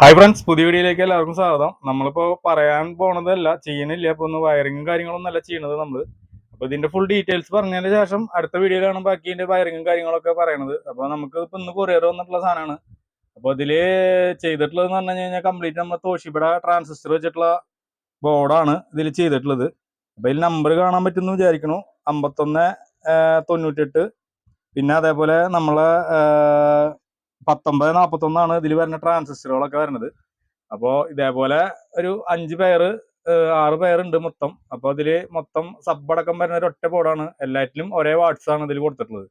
Hi friends പുതിയ വീഡിയോയിലേക്ക് എല്ലാവർക്കും സ്വാഗതം. നമ്മളിപ്പോ പറയാൻ പോണതല്ല ചെയ്യണില്ല. ഇപ്പൊ ഒന്ന് വയറിങ്ങും കാര്യങ്ങളൊന്നും അല്ല ചെയ്യണത് നമ്മൾ അപ്പോൾ ഇതിന്റെ ഫുൾ ഡീറ്റെയിൽസ് പറഞ്ഞതിന് ശേഷം അടുത്ത വീഡിയോയിലാണ് ബാക്കി ഇതിന്റെ വയറിങ്ങും കാര്യങ്ങളൊക്കെ പറയണത്. അപ്പോൾ നമുക്ക് ഇപ്പൊ ഇന്ന് കൊറിയർ വന്നിട്ടുള്ള സാധനമാണ് അപ്പോൾ ഇതിൽ ചെയ്തിട്ടുള്ളത് എന്ന് പറഞ്ഞു കഴിഞ്ഞാൽ കംപ്ലീറ്റ് നമ്മൾ തോഷിബിട ട്രാൻസിസ്റ്റർ വെച്ചിട്ടുള്ള ബോർഡാണ് ഇതിൽ ചെയ്തിട്ടുള്ളത്. അപ്പൊ ഇതിൽ നമ്പർ കാണാൻ പറ്റുമെന്ന് വിചാരിക്കണു. അമ്പത്തൊന്ന് തൊണ്ണൂറ്റെട്ട് പിന്നെ അതേപോലെ നമ്മളെ പത്തൊമ്പത് നാൽപ്പത്തൊന്നാണ് ഇതിൽ വരുന്ന ട്രാൻസിസ്റ്ററുകളൊക്കെ വരുന്നത്. അപ്പോൾ ഇതേപോലെ ഒരു അഞ്ച് പേര് ആറ് പേരുണ്ട് മൊത്തം. അപ്പോൾ അതിൽ മൊത്തം സബ് അടക്കം വരുന്ന ഒരു ഒറ്റ ബോർഡാണ് എല്ലാറ്റിലും ഒരേ വാട്സ് ആണ് ഇതിൽ കൊടുത്തിട്ടുള്ളത്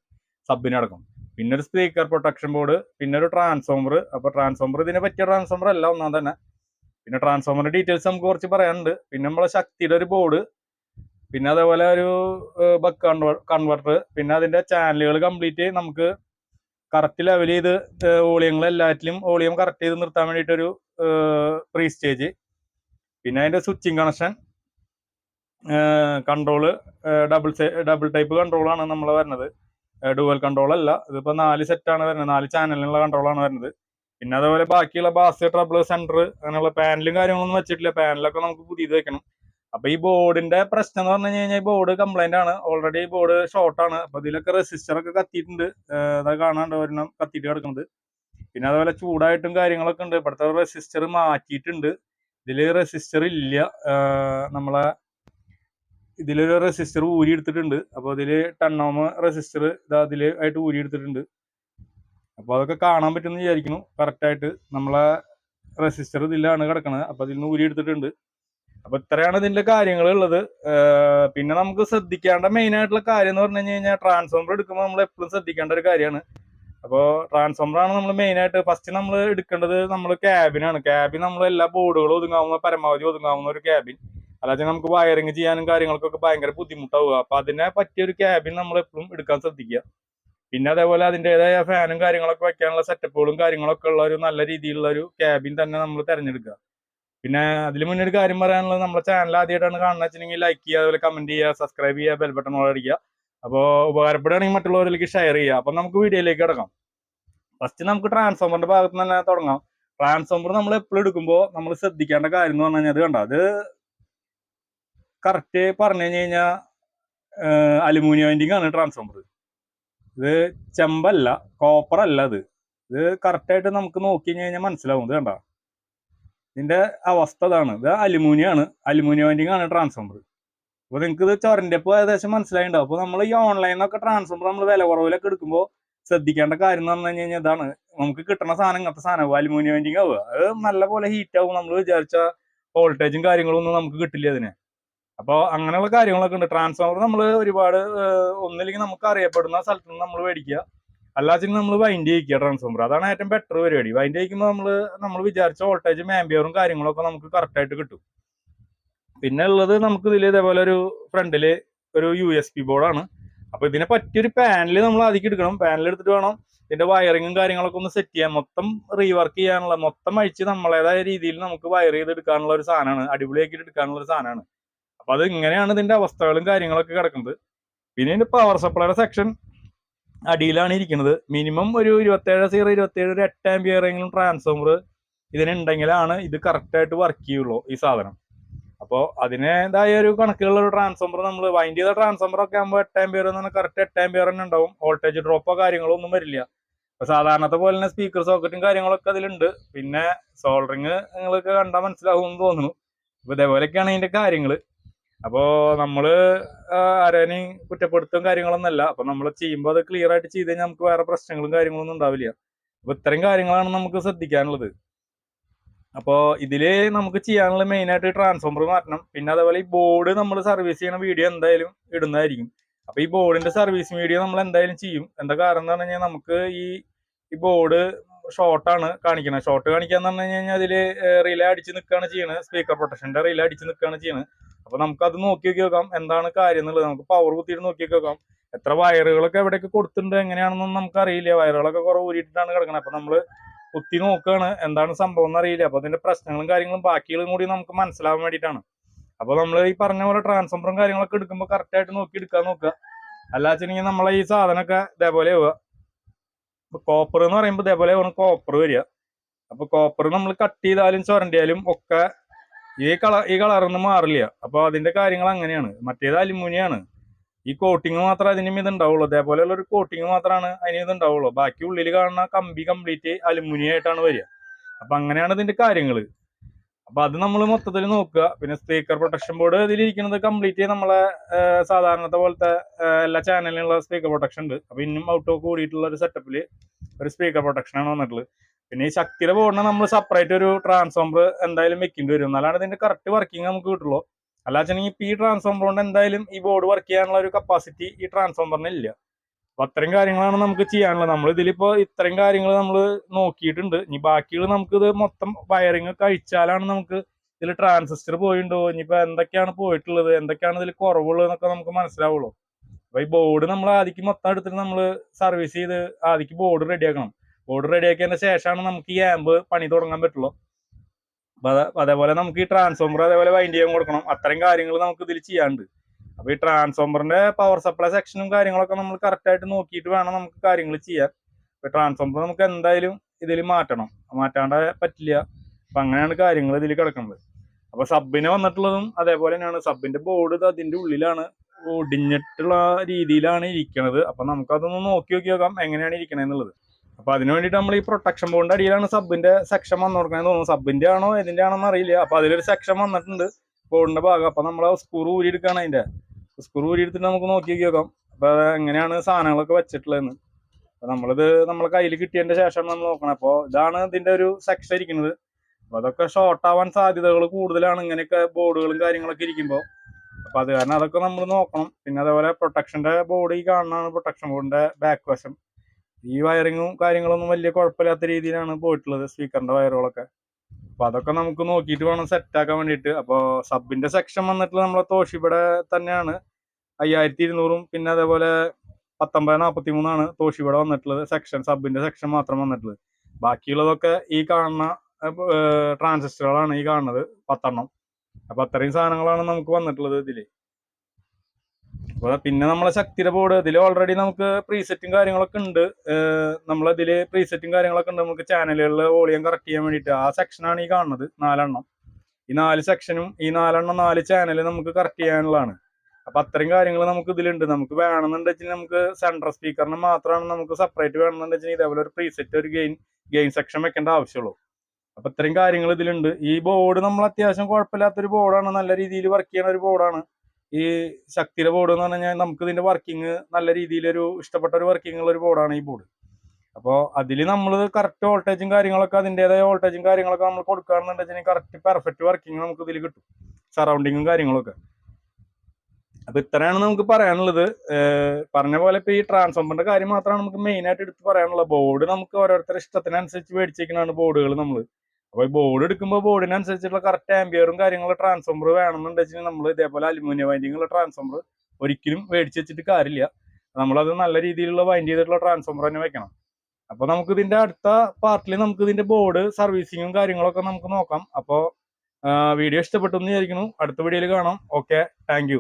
സബിനടക്കം പിന്നെ ഒരു സ്പീക്കർ പ്രൊട്ടക്ഷൻ ബോർഡ് പിന്നെ ഒരു ട്രാൻസ്ഫോമർ അപ്പോൾ ട്രാൻസ്ഫോമർ ഇതിനെ പറ്റിയ ട്രാൻസ്ഫോമർ അല്ല ഒന്നാം തന്നെ. പിന്നെ ട്രാൻസ്ഫോമറിന്റെ ഡീറ്റെയിൽസ് നമുക്ക് കുറച്ച് പറയാനുണ്ട്. പിന്നെ നമ്മളെ ശക്തിയുടെ ഒരു ബോർഡ് പിന്നെ അതേപോലെ ഒരു ബക്ക് കൺവേർട്ടർ പിന്നെ അതിന്റെ ചാനലുകൾ കംപ്ലീറ്റ് നമുക്ക് കറക്റ്റ് ലെവൽ ചെയ്ത് വോളിയങ്ങൾ എല്ലാറ്റിലും വോളിയം കറക്റ്റ് ചെയ്ത് നിർത്താൻ വേണ്ടിയിട്ട് ഒരു പ്രീ സ്റ്റേജ് പിന്നെ അതിന്റെ switching connection control double double type കൺട്രോളാണ് നമ്മൾ വരുന്നത്. ഡുവൽ കൺട്രോൾ അല്ല ഇതിപ്പോ നാല് സെറ്റാണ് വരുന്നത്. നാല് ചാനലിനുള്ള കൺട്രോളാണ് വരുന്നത്. പിന്നെ അതേപോലെ ബാക്കിയുള്ള ബാസ് ട്രബിൾ സെന്റർ അങ്ങനെയുള്ള പാനലും കാര്യങ്ങളൊന്നും വെച്ചിട്ടില്ല. പാനലൊക്കെ നമുക്ക് പുതിയത് വെക്കണം. അപ്പൊ ഈ ബോർഡിന്റെ പ്രശ്നം എന്ന് പറഞ്ഞു കഴിഞ്ഞാൽ ബോർഡ് കംപ്ലൈന്റ് ആണ്. ഓൾറെഡി ബോർഡ് ഷോർട്ട് ആണ്. അപ്പൊ ഇതിലൊക്കെ റെസിസ്റ്റർ ഒക്കെ കത്തിയിട്ടുണ്ട്. അതൊക്കെ കാണാണ്ട് ഒരെണ്ണം കത്തിയിട്ട് കിടക്കുന്നത് പിന്നെ അതുപോലെ ചൂടായിട്ടും കാര്യങ്ങളൊക്കെ ഉണ്ട്. ഇവിടുത്തെ റെസിസ്റ്റർ മാറ്റിയിട്ടുണ്ട്. ഇതിൽ റെസിസ്റ്റർ ഇല്ല. നമ്മളെ ഇതിലൊരു റെസിസ്റ്റർ ഊരി എടുത്തിട്ടുണ്ട്. അപ്പൊ അതിൽ ടണ്ണോമ് റെസിസ്റ്റർ ഇതാ അതിൽ ആയിട്ട് ഊരി എടുത്തിട്ടുണ്ട്. അപ്പൊ അതൊക്കെ കാണാൻ പറ്റുമെന്ന് വിചാരിക്കുന്നു. കറക്റ്റ് ആയിട്ട് നമ്മളെ റെസിസ്റ്റർ ഇതിലാണ് കിടക്കുന്നത് അപ്പൊ അതിൽ നിന്ന് ഊരി എടുത്തിട്ടുണ്ട്. അപ്പൊ ഇത്രയാണ് ഇതിന്റെ കാര്യങ്ങൾ ഉള്ളത് പിന്നെ നമുക്ക് ശ്രദ്ധിക്കേണ്ട മെയിൻ ആയിട്ടുള്ള കാര്യം എന്ന് പറഞ്ഞു കഴിഞ്ഞാൽ ട്രാൻസ്ഫോമർ എടുക്കുമ്പോൾ നമ്മൾ എപ്പോഴും ശ്രദ്ധിക്കേണ്ട ഒരു കാര്യമാണ്. അപ്പോൾ ട്രാൻസ്ഫോമർ ആണ് നമ്മൾ മെയിൻ ആയിട്ട് ഫസ്റ്റ് നമ്മൾ എടുക്കേണ്ടത് നമ്മൾ ക്യാബിനാണ് ക്യാബിൻ നമ്മൾ എല്ലാ ബോർഡുകളും ഒതുങ്ങാവുന്ന പരമാവധി ഒതുങ്ങാവുന്ന ഒരു ക്യാബിൻ അല്ലാതെ നമുക്ക് വയറിങ് ചെയ്യാനും കാര്യങ്ങൾക്കൊക്കെ ഭയങ്കര ബുദ്ധിമുട്ടാവുക. അപ്പൊ അതിനെ പറ്റിയ ഒരു ക്യാബിൻ നമ്മൾ എപ്പോഴും എടുക്കാൻ ശ്രദ്ധിക്കുക. പിന്നെ അതേപോലെ അതിന്റെതായ ഫാനും കാര്യങ്ങളൊക്കെ വെക്കാനുള്ള സെറ്റപ്പുകളും കാര്യങ്ങളൊക്കെ ഉള്ള ഒരു നല്ല രീതിയിലുള്ള ഒരു ക്യാബിൻ തന്നെ നമ്മൾ തിരഞ്ഞെടുക്കുക. പിന്നെ അതിൽ മുന്നേ ഒരു കാര്യം പറയാനുള്ളത് നമ്മുടെ ചാനൽ ആദ്യമായിട്ടാണ് കാണുന്നത് വെച്ചിട്ടുണ്ടെങ്കിൽ ലൈക്ക് ചെയ്യുക അതുപോലെ കമന്റ് ചെയ്യുക സബ്സ്ക്രൈബ് ചെയ്യുക ബെൽ ബട്ടൺ അടിക്കുക അപ്പോൾ ഉപകാരപ്പെടുകയാണെങ്കിൽ മറ്റുള്ളവരിലേക്ക് ഷെയർ ചെയ്യുക. അപ്പം നമുക്ക് വീഡിയോയിലേക്ക് കിടക്കാം. ഫസ്റ്റ് നമുക്ക് ട്രാൻസ്ഫോമറിന്റെ ഭാഗത്ത് തന്നെ തുടങ്ങാം. ട്രാൻസ്ഫോമർ നമ്മൾ എപ്പോഴും എടുക്കുമ്പോൾ നമ്മൾ ശ്രദ്ധിക്കേണ്ട കാര്യം എന്ന് പറഞ്ഞു കഴിഞ്ഞാൽ അത് കണ്ട? അത് കറക്റ്റ് പറഞ്ഞു കഴിഞ്ഞു കഴിഞ്ഞാൽ അലുമിനിയം വൈൻഡിങ് ആണ് ട്രാൻസ്ഫോമർ ഇത് ചെമ്പല്ല കോപ്പർ അല്ല അത്. ഇത് കറക്റ്റായിട്ട് നമുക്ക് നോക്കി കഴിഞ്ഞാൽ മനസ്സിലാവും. ഇത് കണ്ട? ഇതിന്റെ അവസ്ഥ ഇതാണ്. ഇത് അലുമിനിയം ആണ് അലുമിനിയം വൈൻഡിങ് ആണ് ട്രാൻസ്ഫോമർ അപ്പൊ നിങ്ങൾക്ക് ഇത് ചൊരന്റെ ഇപ്പൊ ഏകദേശം മനസ്സിലായിണ്ടാവും. അപ്പൊ നമ്മൾ ഈ ഓൺലൈനൊക്കെ ട്രാൻസ്ഫോമർ നമ്മൾ വില കുറവിലൊക്കെ എടുക്കുമ്പോൾ ശ്രദ്ധിക്കേണ്ട കാര്യം എന്ന് പറഞ്ഞു കഴിഞ്ഞാൽ ഇതാണ്. നമുക്ക് കിട്ടുന്ന സാധനം ഇങ്ങനത്തെ സാധനം അലുമിനിയം വൈൻഡിങ് ആവുക അത് നല്ല പോലെ ഹീറ്റ് ആവും നമ്മൾ വിചാരിച്ച വോൾട്ടേജും കാര്യങ്ങളും ഒന്നും നമുക്ക് കിട്ടില്ല അതിന്. അപ്പോൾ അങ്ങനെയുള്ള കാര്യങ്ങളൊക്കെ ഉണ്ട്. ട്രാൻസ്ഫോമർ നമ്മൾ ഒരുപാട് ഒന്നില്ലെങ്കിൽ നമുക്ക് അറിയപ്പെടുന്ന സ്ഥലത്ത് നിന്ന് നമ്മൾ മേടിക്കുക. അല്ലാതെ നമ്മൾ വൈൻഡ് ചെയ്യിക്കുക ട്രാൻസ്ഫോമർ അതാണ് ഏറ്റവും ബെറ്റർ പരിപാടി. വൈൻഡ് ചെയ്യിക്കുമ്പോൾ നമ്മൾ നമ്മൾ വിചാരിച്ച വോൾട്ടേജും ആംബിയറും കാര്യങ്ങളൊക്കെ നമുക്ക് കറക്റ്റ് ആയിട്ട് കിട്ടും. പിന്നെ ഉള്ളത് നമുക്ക് ഇതിൽ ഇതേപോലെ ഒരു ഫ്രണ്ടിൽ ഒരു യു എസ് പി ബോർഡാണ് അപ്പൊ ഇതിനെ പറ്റിയൊരു പാനൽ നമ്മൾ ആദ്യം എടുക്കണം. പാനൽ എടുത്തിട്ട് വേണം ഇതിന്റെ വയറിങ്ങും കാര്യങ്ങളൊക്കെ ഒന്ന് സെറ്റ് ചെയ്യാൻ. മൊത്തം റീവർക്ക് ചെയ്യാനുള്ള മൊത്തം അഴിച്ച് നമ്മളേതായ രീതിയിൽ നമുക്ക് വയർ ചെയ്ത് എടുക്കാനുള്ള ഒരു സാധനമാണ്. അടിപൊളിയാക്കിയിട്ട് എടുക്കാനുള്ള ഒരു സാധനമാണ്. അപ്പൊ അത് ഇങ്ങനെയാണ് ഇതിന്റെ അവസ്ഥകളും കാര്യങ്ങളൊക്കെ കിടക്കുന്നത്. പിന്നെ ഇതിന്റെ പവർ സപ്ലൈയുടെ സെക്ഷൻ അടിയിലാണ് ഇരിക്കുന്നത്. മിനിമം ഒരു ഇരുപത്തേഴ് സീറോ ഇരുപത്തേഴ് ഒരു എട്ട് ആംബിയറെങ്കിലും ട്രാൻസ്ഫോമർ ഇതിനുണ്ടെങ്കിലാണ് ഇത് കറക്റ്റ് ആയിട്ട് വർക്ക് ചെയ്യുള്ളൂ ഈ സാധനം. അപ്പോൾ അതിനേതായ ഒരു കണക്കിലുള്ള ഒരു ട്രാൻസ്ഫോമർ നമ്മൾ വൈൻഡ് ചെയ്ത ട്രാൻസ്ഫോമർ ഒക്കെ ആകുമ്പോൾ എട്ട് ആംബിയർ എന്ന് പറഞ്ഞാൽ കറക്റ്റ് എട്ട് ആംബിയർ തന്നെ ഉണ്ടാവും. വോൾട്ടേജ് ഡ്രോപ്പോ കാര്യങ്ങളോ ഒന്നും വരില്ല. അപ്പൊ സാധാരണത്തെ പോലെ തന്നെ സ്പീക്കർ സോക്കറ്റും കാര്യങ്ങളൊക്കെ അതിലുണ്ട്. പിന്നെ സോൾഡറിങ് നിങ്ങൾക്ക് കണ്ടാൽ മനസ്സിലാവും എന്ന് തോന്നുന്നു. അപ്പൊ ഇതേപോലെയൊക്കെയാണ് ഇതിന്റെ കാര്യങ്ങൾ അപ്പോ നമ്മൾ ആരേനെയും കുറ്റപ്പെടുത്തും കാര്യങ്ങളൊന്നല്ല അപ്പൊ നമ്മൾ ചെയ്യുമ്പോൾ അത് ക്ലിയർ ആയിട്ട് ചെയ്ത് കഴിഞ്ഞാൽ നമുക്ക് വേറെ പ്രശ്നങ്ങളും കാര്യങ്ങളൊന്നും ഉണ്ടാവില്ല. അപ്പൊ ഇത്തരം കാര്യങ്ങളാണ് നമുക്ക് ശ്രദ്ധിക്കാനുള്ളത്. അപ്പോ ഇതിൽ നമുക്ക് ചെയ്യാനുള്ള മെയിൻ ആയിട്ട് ട്രാൻസ്ഫോമർ മാറ്റണം. പിന്നെ അതേപോലെ ഈ ബോർഡ് നമ്മൾ സർവീസ് ചെയ്യണ വീഡിയോ എന്തായാലും ഇടുന്നതായിരിക്കും. അപ്പൊ ഈ ബോർഡിന്റെ സർവീസ് വീഡിയോ നമ്മൾ എന്തായാലും ചെയ്യും. എന്താ കാരണം എന്ന് പറഞ്ഞു കഴിഞ്ഞാൽ നമുക്ക് ഈ ഈ ബോർഡ് ഷോർട്ടാണ് കാണിക്കുന്നത് ഷോർട്ട് കാണിക്കാന്ന് പറഞ്ഞു കഴിഞ്ഞാൽ അതിൽ റിലേ അടിച്ച് നിൽക്കുകയാണ് ചെയ്യുന്നത് സ്പീക്കർ പ്രൊട്ടക്ഷന്റെ റിലേ അടിച്ച് നിൽക്കുകയാണ് ചെയ്യുന്നത് അപ്പൊ നമുക്ക് അത് നോക്കി നോക്കി നോക്കാം. എന്താണ് കാര്യം എന്നുള്ളത്. നമുക്ക് പവർ കുത്തിയിട്ട് നോക്കി നോക്കി എത്ര വയറുകളൊക്കെ എവിടെയൊക്കെ കൊടുത്തിട്ടുണ്ട് എങ്ങനെയാണെന്നൊന്നും നമുക്ക് അറിയില്ല വയറുകളൊക്കെ കുറെ ഊരിയിട്ടാണ് കിടക്കുന്നത് അപ്പൊ നമ്മൾ കുത്തി നോക്കുകയാണ് എന്താണ് സംഭവം എന്നറിയില്ല. അപ്പൊ അതിന്റെ പ്രശ്നങ്ങളും കാര്യങ്ങളും ബാക്കികളും കൂടി നമുക്ക് മനസ്സിലാവാൻ വേണ്ടിയിട്ടാണ്. അപ്പൊ നമ്മൾ ഈ പറഞ്ഞ പോലെ ട്രാൻസ്ഫോമറും കാര്യങ്ങളൊക്കെ എടുക്കുമ്പോൾ കറക്റ്റ് ആയിട്ട് നോക്കി എടുക്കാൻ നോക്കുക. അല്ലാച്ചെങ്കിൽ നമ്മളെ ഈ സാധനമൊക്കെ ഇതേപോലെ ആവുക. കോപ്പർ എന്ന് പറയുമ്പോൾ ഇതേപോലെ കോപ്പർ വരിക. അപ്പൊ കോപ്പർ നമ്മൾ കട്ട് ചെയ്താലും ചുരണ്ടിയാലും ഒക്കെ ഈ കളർ ഈ കളറൊന്നും മാറില്ല. അപ്പോൾ അതിന്റെ കാര്യങ്ങൾ അങ്ങനെയാണ്. മറ്റേത് അലുമിനിയാണ്. ഈ കോട്ടിങ് മാത്രമേ അതിന് ഇത് ഉണ്ടാവുള്ളൂ. അതേപോലെയുള്ള ഒരു കോട്ടിങ് മാത്രമാണ് അതിന് ഇത് ഉണ്ടാവുള്ളൂ. ബാക്കി ഉള്ളിൽ കാണുന്ന കമ്പി കംപ്ലീറ്റ് അലുമിനിയം ആയിട്ടാണ് വരിക. അപ്പൊ അങ്ങനെയാണ് ഇതിന്റെ കാര്യങ്ങൾ അപ്പൊ അത് നമ്മൾ മൊത്തത്തിൽ നോക്കുക. പിന്നെ സ്പീക്കർ പ്രൊട്ടക്ഷൻ ബോർഡ് ഇതിലിരിക്കുന്നത് കംപ്ലീറ്റ് നമ്മളെ സാധാരണത്തെ പോലത്തെ എല്ലാ ചാനലിലുള്ള സ്പീക്കർ പ്രൊട്ടക്ഷൻ ഉണ്ട്. അപ്പൊ ഇന്നും ഔട്ട് ഓഫ് കൂടിയിട്ടുള്ള ഒരു സെറ്റപ്പിൽ ഒരു സ്പീക്കർ പ്രൊട്ടക്ഷൻ ആണ് വന്നിട്ടുള്ളത്. പിന്നെ ഈ ശക്തിയുടെ ബോർഡിന് നമ്മൾ സെപ്പറേറ്റ് ഒരു ട്രാൻസ്ഫോമർ എന്തായാലും വെക്കേണ്ടി വരും. എന്നാലാണ് ഇതിന്റെ കറക്റ്റ് വർക്കിംഗ് നമുക്ക് കിട്ടുള്ളൂ. അല്ലാച്ചെങ്കിൽ ഇപ്പൊ ഈ ട്രാൻസ്ഫോമർ കൊണ്ട് എന്തായാലും ഈ ബോർഡ് വർക്ക് ചെയ്യാനുള്ള ഒരു കപ്പാസിറ്റി ഈ ട്രാൻസ്ഫോമറിന് ഇല്ല. അപ്പൊ അത്രയും കാര്യങ്ങളാണ് നമുക്ക് ചെയ്യാനുള്ളത്. നമ്മൾ ഇതിലിപ്പോ ഇത്രയും കാര്യങ്ങൾ നമ്മൾ നോക്കിയിട്ടുണ്ട്. ഇനി ബാക്കിയുള്ള നമുക്ക് ഇത് മൊത്തം വയറിങ് കഴിച്ചാലാണ് നമുക്ക് ഇതിൽ ട്രാൻസിസ്റ്റർ പോയിട്ടുണ്ടോ ഇനിയിപ്പോ എന്തൊക്കെയാണ് പോയിട്ടുള്ളത്? എന്തൊക്കെയാണ് ഇതിൽ കുറവുള്ളത് എന്നൊക്കെ നമുക്ക് മനസ്സിലാവുള്ളൂ. അപ്പൊ ഈ ബോർഡ് നമ്മൾ ആദ്യം മൊത്തം എടുത്തിട്ട് നമ്മൾ സർവീസ് ചെയ്ത് ആദ്യം ബോർഡ് റെഡിയാക്കണം ബോർഡ് റെഡിയാക്കിയതിന് ശേഷമാണ് നമുക്ക് ഈ ആമ്പ് പണി തുടങ്ങാൻ പറ്റുള്ളൂ. അപ്പൊ അതേപോലെ നമുക്ക് ഈ ട്രാൻസ്ഫോമർ അതേപോലെ വൈൻഡ് ചെയ്യാൻ കൊടുക്കണം. അത്രയും കാര്യങ്ങൾ നമുക്ക് ഇതിൽ ചെയ്യാണ്ട് അപ്പൊ ഈ ട്രാൻസ്ഫോമറിന്റെ പവർ സപ്ലൈ സെക്ഷനും കാര്യങ്ങളൊക്കെ നമ്മൾ കറക്റ്റ് ആയിട്ട് നോക്കിയിട്ട് വേണം നമുക്ക് കാര്യങ്ങൾ ചെയ്യാൻ. അപ്പൊ ട്രാൻസ്ഫോമർ നമുക്ക് എന്തായാലും ഇതിൽ മാറ്റണം. മാറ്റാണ്ട് പറ്റില്ല. അപ്പൊ അങ്ങനെയാണ് കാര്യങ്ങൾ ഇതിൽ കിടക്കുന്നത്. അപ്പൊ സബിന് വന്നിട്ടുള്ളതും അതേപോലെ തന്നെയാണ്. സബിന്റെ ബോർഡ് അതിന്റെ ഉള്ളിലാണ്. ഒടിഞ്ഞിട്ടുള്ള രീതിയിലാണ് ഇരിക്കണത്. അപ്പൊ നമുക്കതൊന്ന് നോക്കി നോക്കി നോക്കാം. എങ്ങനെയാണ് ഇരിക്കണത് എന്നുള്ളത്. അപ്പൊ അതിന് വേണ്ടിയിട്ട് നമ്മൾ ഈ പ്രൊട്ടക്ഷൻ ബോണ്ട് അടിയിലാണ് സബിന്റെ സെക്ഷൻ വന്നു കൊടുക്കണമെന്ന് തോന്നുന്നു. സബിന്റെ ആണോ ഇതിന്റെ ആണോ എന്ന് അറിയില്ല. അപ്പൊ അതിലൊരു സെക്ഷൻ വന്നിട്ടുണ്ട്. ബോർഡിന്റെ ഭാഗം. അപ്പൊ നമ്മൾ സ്ക്രൂ ഊരി എടുക്കുകയാണ് അതിന്റെ. സ്ക്രൂ ഊരി എടുത്തിട്ട് നമുക്ക് നോക്കി നോക്കി അപ്പൊ എങ്ങനെയാണ് സാധനങ്ങളൊക്കെ വെച്ചിട്ടുള്ളതെന്ന്. അപ്പൊ നമ്മളിത് നമ്മളെ കയ്യിൽ കിട്ടിയതിന്റെ ശേഷം നമ്മൾ നോക്കണം. അപ്പൊ ഇതാണ് ഇതിന്റെ ഒരു സെക്ഷൻ ഇരിക്കുന്നത്. അപ്പൊ അതൊക്കെ ഷോർട്ട് ആവാൻ സാധ്യതകൾ കൂടുതലാണ് ഇങ്ങനെയൊക്കെ ബോർഡുകളും കാര്യങ്ങളൊക്കെ ഇരിക്കുമ്പോൾ അപ്പൊ അത് കാരണം അതൊക്കെ നമ്മൾ നോക്കണം. പിന്നെ അതേപോലെ പ്രൊട്ടക്ഷന്റെ ബോർഡ് ഈ കാണുന്നതാണ് പ്രൊട്ടക്ഷൻ ബോർഡിന്റെ ബാക്ക് വശം. ഈ വയറിങ്ങും കാര്യങ്ങളൊന്നും വലിയ കുഴപ്പമില്ലാത്ത രീതിയിലാണ് പോയിട്ടുള്ളത് സ്പീക്കറിന്റെ വയറുകളൊക്കെ. അപ്പൊ അതൊക്കെ നമുക്ക് നോക്കിയിട്ട് വേണം സെറ്റ് ആക്കാൻ വേണ്ടിയിട്ട്. അപ്പോൾ സബിന്റെ സെക്ഷൻ വന്നിട്ട് നമ്മളെ തോഷിബയുടെ തന്നെയാണ്. അയ്യായിരത്തി ഇരുന്നൂറും പിന്നെ അതേപോലെ പത്തൊമ്പത് നാൽപ്പത്തി മൂന്നാണ് തോഷിബയുടെ വന്നിട്ടുള്ളത് സെക്ഷൻ സബിന്റെ സെക്ഷൻ മാത്രം വന്നിട്ടുള്ളത്. ബാക്കിയുള്ളതൊക്കെ ഈ കാണുന്ന ട്രാൻസിസ്റ്ററുകളാണ് ഈ കാണുന്നത് പത്തെണ്ണം. അപ്പൊ അത്രയും സാധനങ്ങളാണ് നമുക്ക് വന്നിട്ടുള്ളത് ഇതിൽ. അപ്പൊ പിന്നെ നമ്മളെ ശക്തിയുടെ ബോർഡ് ഇതിൽ ഓൾറെഡി നമുക്ക് പ്രീസെറ്റും കാര്യങ്ങളൊക്കെ ഉണ്ട്. നമ്മളതിൽ പ്രീസെറ്റും കാര്യങ്ങളൊക്കെ ഉണ്ട്. നമുക്ക് ചാനലുകളിൽ വോളിയം കറക്റ്റ് ചെയ്യാൻ വേണ്ടിയിട്ട് ആ സെക്ഷനാണ് ഈ കാണുന്നത് നാലെണ്ണം. ഈ നാല് സെക്ഷനും ഈ നാലെണ്ണം നാല് ചാനൽ നമുക്ക് കറക്റ്റ് ചെയ്യാനുള്ളതാണ്. അപ്പൊ അത്രയും കാര്യങ്ങൾ നമുക്ക് ഇതിലുണ്ട്. നമുക്ക് വേണമെന്നുണ്ടെങ്കിൽ നമുക്ക് സെൻട്രൽ സ്പീക്കറിന് മാത്രമാണ് നമുക്ക് സെപ്പറേറ്റ് വേണമെന്നുണ്ടെങ്കിൽ ഇതേപോലെ ഒരു പ്രീസെറ്റ് ഒരു ഗെയിൻ ഗെയിൻ സെക്ഷൻ വെക്കേണ്ട ആവശ്യമുള്ളൂ. അപ്പൊ ഇത്രയും കാര്യങ്ങൾ ഇതിലുണ്ട്. ഈ ബോർഡ് നമ്മൾ അത്യാവശ്യം കുഴപ്പമില്ലാത്തൊരു ബോർഡാണ് നല്ല രീതിയിൽ വർക്ക് ചെയ്യുന്ന ഒരു ബോർഡാണ് ഈ ശക്തിയുടെ ബോർഡ് എന്ന് പറഞ്ഞു കഴിഞ്ഞാൽ നമുക്ക് ഇതിന്റെ വർക്കിംഗ് നല്ല രീതിയിൽ ഒരു ഇഷ്ടപ്പെട്ട ഒരു വർക്കിംഗ് ഉള്ള ഒരു ബോർഡാണ് ഈ ബോർഡ് അപ്പോൾ അതിൽ നമ്മൾ കറക്റ്റ് വോൾട്ടേജും കാര്യങ്ങളൊക്കെ അതിന്റെതായ വോൾട്ടേജും കാര്യങ്ങളൊക്കെ നമ്മൾ കൊടുക്കുകയാണെന്നുണ്ടെങ്കിൽ കറക്റ്റ് പെർഫെക്റ്റ് വർക്കിംഗ് നമുക്ക് ഇതിൽ കിട്ടും. സറൗണ്ടിങ്ങും കാര്യങ്ങളൊക്കെ. അപ്പൊ ഇത്രയാണ് നമുക്ക് പറയാനുള്ളത്. പറഞ്ഞ പോലെ ഇപ്പൊ ഈ ട്രാൻസ്ഫോമറിന്റെ കാര്യം മാത്രമാണ് നമുക്ക് മെയിൻ ആയിട്ട് എടുത്ത് പറയാനുള്ളത്. ബോർഡ് നമുക്ക് ഓരോരുത്തരുടെ ഇഷ്ടത്തിനനുസരിച്ച് മേടിച്ചിരിക്കുന്നതാണ് ബോർഡുകൾ നമ്മൾ അപ്പൊ ഈ ബോർഡ് എടുക്കുമ്പോൾ ബോർഡിനനുസരിച്ചുള്ള കറക്റ്റ് ആംബിയറും കാര്യങ്ങളും ട്രാൻസ്ഫോമർ വേണമെന്നുണ്ടെങ്കിൽ നമ്മൾ ഇതേപോലെ അലുമിനിയം വൈൻഡിങ് ഉള്ള ട്രാൻസ്ഫോമർ ഒരിക്കലും മേടിച്ച് വെച്ചിട്ട് കാര്യമില്ല. നമ്മളത് നല്ല രീതിയിലുള്ള വൈൻഡ് ചെയ്തിട്ടുള്ള ട്രാൻസ്ഫോമർ തന്നെ വെക്കണം. അപ്പൊ നമുക്ക് ഇതിന്റെ അടുത്ത പാർട്ടിൽ നമുക്ക് ഇതിന്റെ ബോർഡ് സർവീസിങ്ങും കാര്യങ്ങളൊക്കെ നമുക്ക് നോക്കാം. അപ്പോൾ വീഡിയോ ഇഷ്ടപ്പെട്ടു എന്ന് വിചാരിക്കുന്നു. അടുത്ത വീഡിയോയിൽ കാണാം. Okay thank